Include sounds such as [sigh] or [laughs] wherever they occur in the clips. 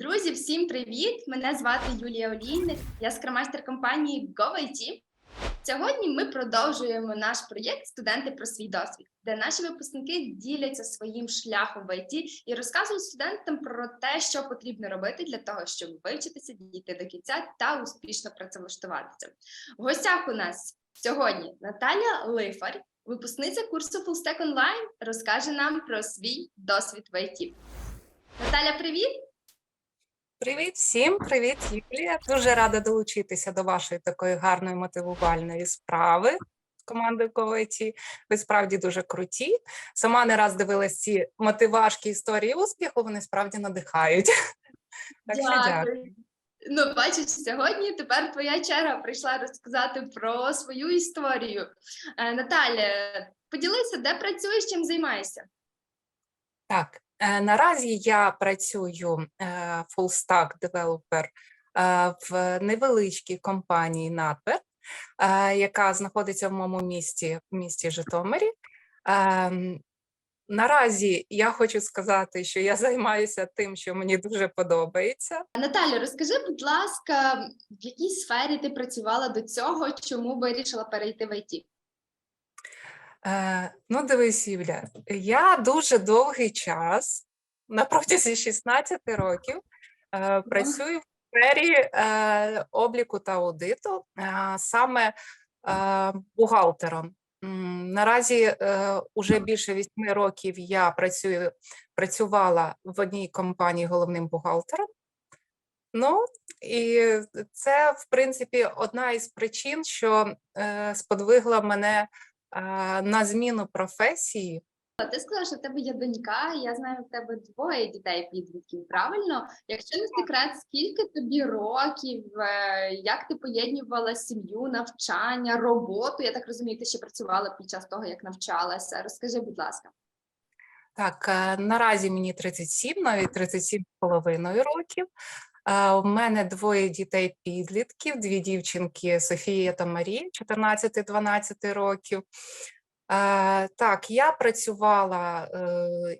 Друзі, всім привіт! Мене звати Юлія Олійник, я скромастер компанії GoIT. Сьогодні ми продовжуємо наш проєкт Студенти про свій досвід, де наші випускники діляться своїм шляхом в ІТ і розказують студентам про те, що потрібно робити для того, щоб вивчитися, дійти до кінця та успішно працевлаштуватися. В гостях у нас сьогодні Наталя Лифар, випускниця курсу Full Stack Online, розкаже нам про свій досвід в ІТ. Наталя, привіт! Привіт всім, привіт, Юлія. Дуже рада долучитися до вашої такої гарної мотивувальної справи команди GoIT. Ви справді дуже круті. Сама не раз дивилась ці мотивашки історії успіху. Вони справді надихають. [laughs] Так що дякую. Ну, бачиш, сьогодні тепер твоя черга прийшла розказати про свою історію. Е, Наталя, поділися, де працюєш, чим займаєшся? Так, наразі я працюю е, full stack developer е, в невеличкій компанії Надбер, е, яка знаходиться в моєму місті, в місті Житомирі. Ем, Наразі я хочу сказати, що я займаюся тим, що мені дуже подобається. Наталя, розкажи, будь ласка, в якій сфері ти працювала до цього, чому вирішила перейти в ІТ? Е, ну, дивись, Юля, я дуже довгий час, на протязі 16 років, е, працюю в сфері е, обліку та аудиту, саме бухгалтером. Наразі уже більше 8 років я працюю, працювала в одній компанії головним бухгалтером. Ну, і це, в принципі, одна із причин, що сподвигла мене на зміну професії. Ти сказала, що в тебе є донька, я знаю, в тебе двоє дітей підлітків. Правильно? Якщо не секрет, скільки тобі років, е, як ти поєднувала сім'ю, навчання, роботу? Я так розумію, ти ще працювала під час того, як навчалася. Розкажи, будь ласка. Так, е, наразі мені 37, навіть 37 з половиною років. У мене двоє дітей підлітків, дві дівчинки Софія та Марія, 14-12 років. Так, я працювала е,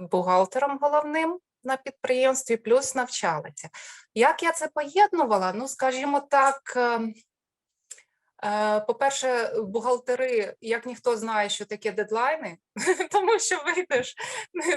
бухгалтером головним на підприємстві, плюс навчалася. Як я це поєднувала? Ну, скажімо так. Е, По-перше, бухгалтери, як ніхто знає, що таке дедлайни, [laughs] тому що вийдеш,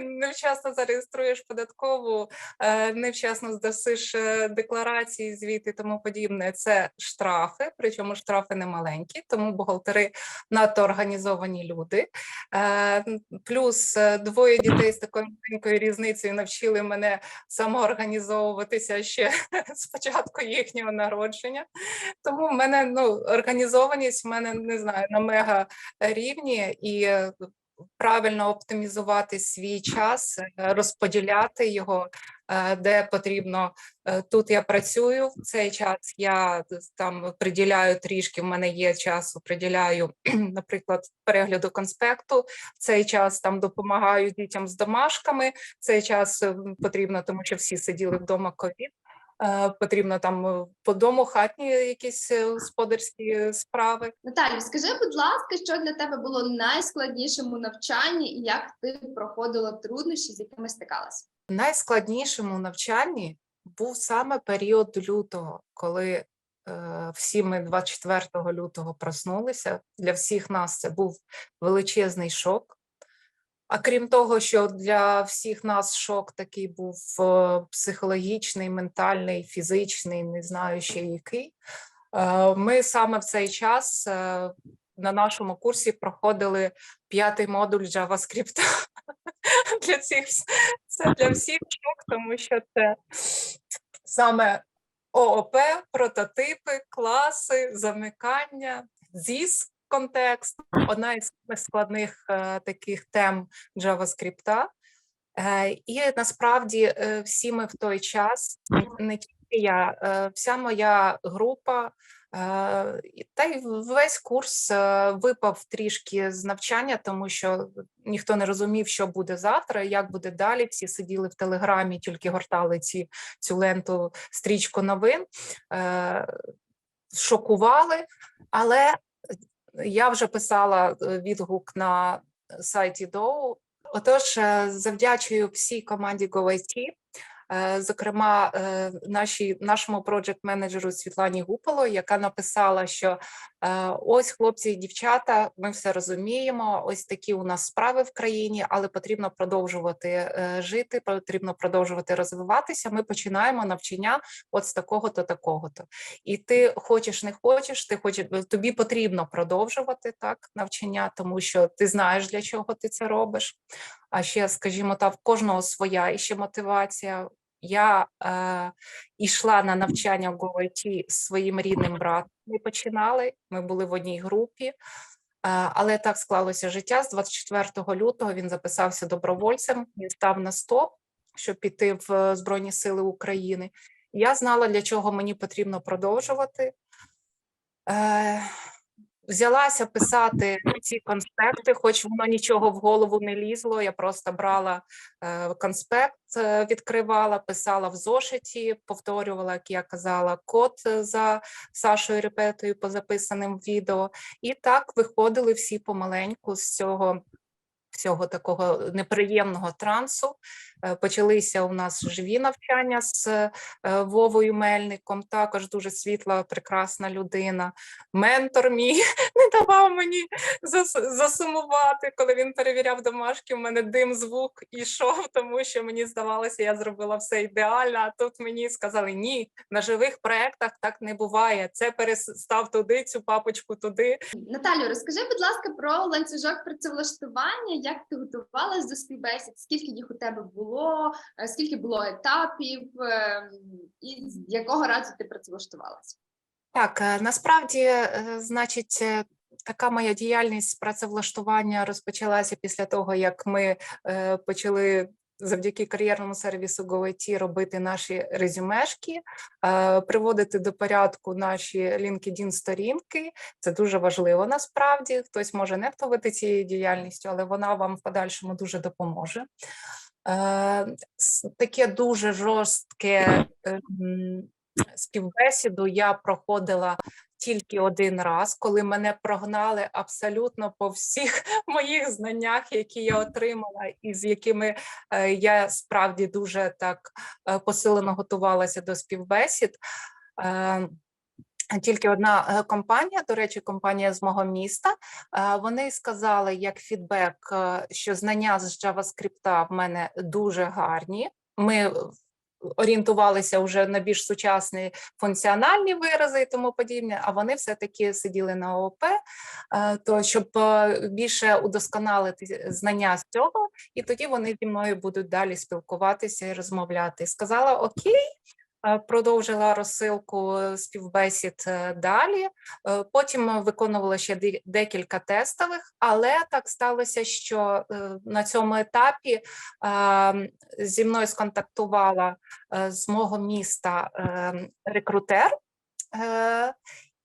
невчасно зареєструєш податкову, е, невчасно здасиш е, декларації, звіти і тому подібне. Це штрафи, причому штрафи не маленькі, тому бухгалтери надто організовані люди. Плюс двоє дітей з такою маленькою різницею навчили мене самоорганізовуватися ще [laughs] з початку їхнього народження. Тому в мене ну, організованість в мене не знаю на мега рівні і е, правильно оптимізувати свій час, е, розподіляти його е, де потрібно. Тут я працюю в цей час. Я там приділяю трішки. В мене є часу, приділяю, [clears throat] наприклад, перегляду конспекту. В цей час там допомагаю дітям з домашками. В цей час е, потрібно, тому що всі сиділи вдома ковід. Е, Потрібно там е, по дому хатні якісь е, господарські справи. Наталю, скажи, будь ласка, що для тебе було найскладнішим у навчанні, і як ти проходила труднощі, з якими стикалася? Найскладнішим у навчанні був саме період лютого, коли е, всі ми 24 лютого проснулися. Для всіх нас це був величезний шок. А крім того, що для всіх нас шок такий був е, психологічний, ментальний, фізичний, не знаю ще який. Е, Ми саме в цей час е, на нашому курсі проходили п'ятий модуль JavaScript. [laughs] Для всіх це для всіх шок, тому що це саме ООП, прототипи, класи, замикання, ZIS контекст, одна із складних е, таких тем JavaScript. Е, і насправді е, всі ми в той час, не- тільки я, вся моя група, та й весь курс випав трішки з навчання, тому що ніхто не розумів, що буде завтра, як буде далі. Всі сиділи в телеграмі, тільки гортали ці цю ленту стрічку новин, шокували, але я вже писала е, відгук на сайті Доу. Отож, е, завдячую всій команді GoIT Зокрема, е, нашій, нашому проджект-менеджеру Світлані Гупало, яка написала, що е, ось хлопці і дівчата, ми все розуміємо. Ось такі у нас справи в країні, але потрібно продовжувати е, жити, потрібно продовжувати розвиватися. Ми починаємо навчання от з такого-то, такого-то. І ти хочеш, не хочеш, ти хочеш, тобі потрібно продовжувати так навчання, тому що ти знаєш, для чого ти це робиш. А ще, скажімо, так, в кожного своя іще мотивація. Я е, йшла на навчання в GoIT з своїм рідним братом. Ми починали, ми були в одній групі, е, але так склалося життя. З 24 лютого він записався добровольцем, він став на стоп, щоб піти в е, Збройні Сили України. Я знала, для чого мені потрібно продовжувати. Е, взялася писати ці конспекти, хоч воно нічого в голову не лізло. Я просто брала е, конспект, е, відкривала, писала в зошиті, повторювала, як я казала, код за Сашою Репетою по записаним відео. І так виходили всі помаленьку з цього. Всього такого неприємного трансу Е, почалися у нас живі навчання з е, Вовою Мельником, також дуже світла, прекрасна людина. Ментор мій [laughs] не давав мені зас- засумувати, коли він перевіряв домашки. У мене дим, звук ішов, [laughs] тому що мені здавалося, я зробила все ідеально. А тут мені сказали: ні, на живих проєктах так не буває. Це перестав туди, цю папочку туди. Наталю, розкажи, будь ласка, про ланцюжок працевлаштування, як ти готувалась до співбесід, скільки їх у тебе було, е, скільки було етапів, е, і з якого разу ти працевлаштувалась? Так, е, насправді, е, значить, така моя діяльність працевлаштування розпочалася після того, як ми е, почали завдяки кар'єрному сервісу GoIT робити наші резюмешки, е, приводити до порядку наші LinkedIn сторінки. Це дуже важливо насправді. Хтось може нехтувати цією діяльністю, але вона вам в подальшому дуже допоможе. Е, Таке дуже жорстке е, співбесіду я проходила тільки один раз, коли мене прогнали абсолютно по всіх [laughs] моїх знаннях, які я отримала, і з якими е, я справді дуже так е, посилено готувалася до співбесід. Е, Тільки одна компанія, до речі, компанія з мого міста. Вони сказали як фідбек, що знання з JavaScript в мене дуже гарні. Ми орієнтувалися вже на більш сучасні функціональні вирази і тому подібне, а вони все-таки сиділи на ООП, е, то щоб е, більше удосконалити знання з цього, і тоді вони зі мною будуть далі спілкуватися і розмовляти. Сказала окей. Е, Продовжила розсилку е, співбесід е, далі. Потім виконувала ще декілька тестових, але так сталося, що на цьому етапі зі мною сконтактувала з мого міста рекрутер.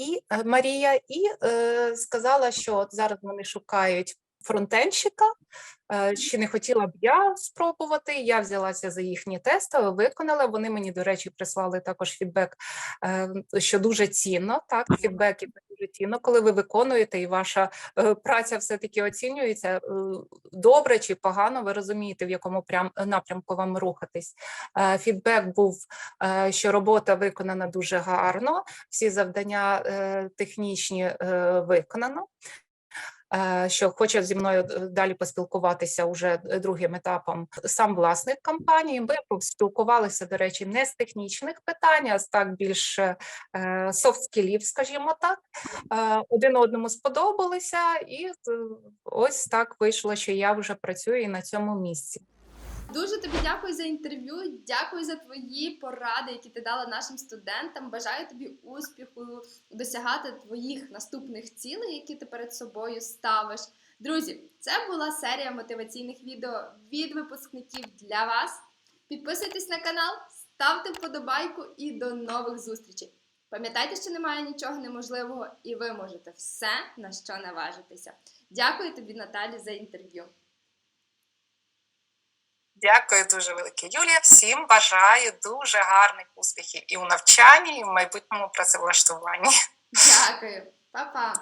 І Марія, і е, сказала, що от зараз вони шукають фронтенщика. Е, Чи не хотіла б я спробувати? Я взялася за їхні тести, виконала. Вони мені, до речі, прислали також фідбек, е, що дуже цінно. Так, фідбеки дуже цінно, коли ви виконуєте, і ваша е, праця все-таки оцінюється е, добре чи погано. Ви розумієте, в якому прям напрямку вам рухатись. Фідбек був, що робота виконана дуже гарно, всі завдання технічні виконано. Е, Що хоче зі мною е, далі поспілкуватися уже е, другим етапом сам власник компанії. Ми поспілкувалися, до речі, не з технічних питань, а з так більш е, софт скілів, скажімо так. Один одному сподобалися, і ось так вийшло, що я вже працюю і на цьому місці. Дуже тобі дякую за інтерв'ю. Дякую за твої поради, які ти дала нашим студентам. Бажаю тобі успіху досягати твоїх наступних цілей, які ти перед собою ставиш. Друзі, це була серія мотиваційних відео від випускників для вас. Підписуйтесь на канал, ставте вподобайку і до нових зустрічей. Пам'ятайте, що немає нічого неможливого, і ви можете все на що наважитися. Дякую тобі, Наталі, за інтерв'ю. Дякую дуже велике, Юлія. Всім бажаю дуже гарних успіхів і у навчанні, і в майбутньому працевлаштуванні. Дякую, Па-па!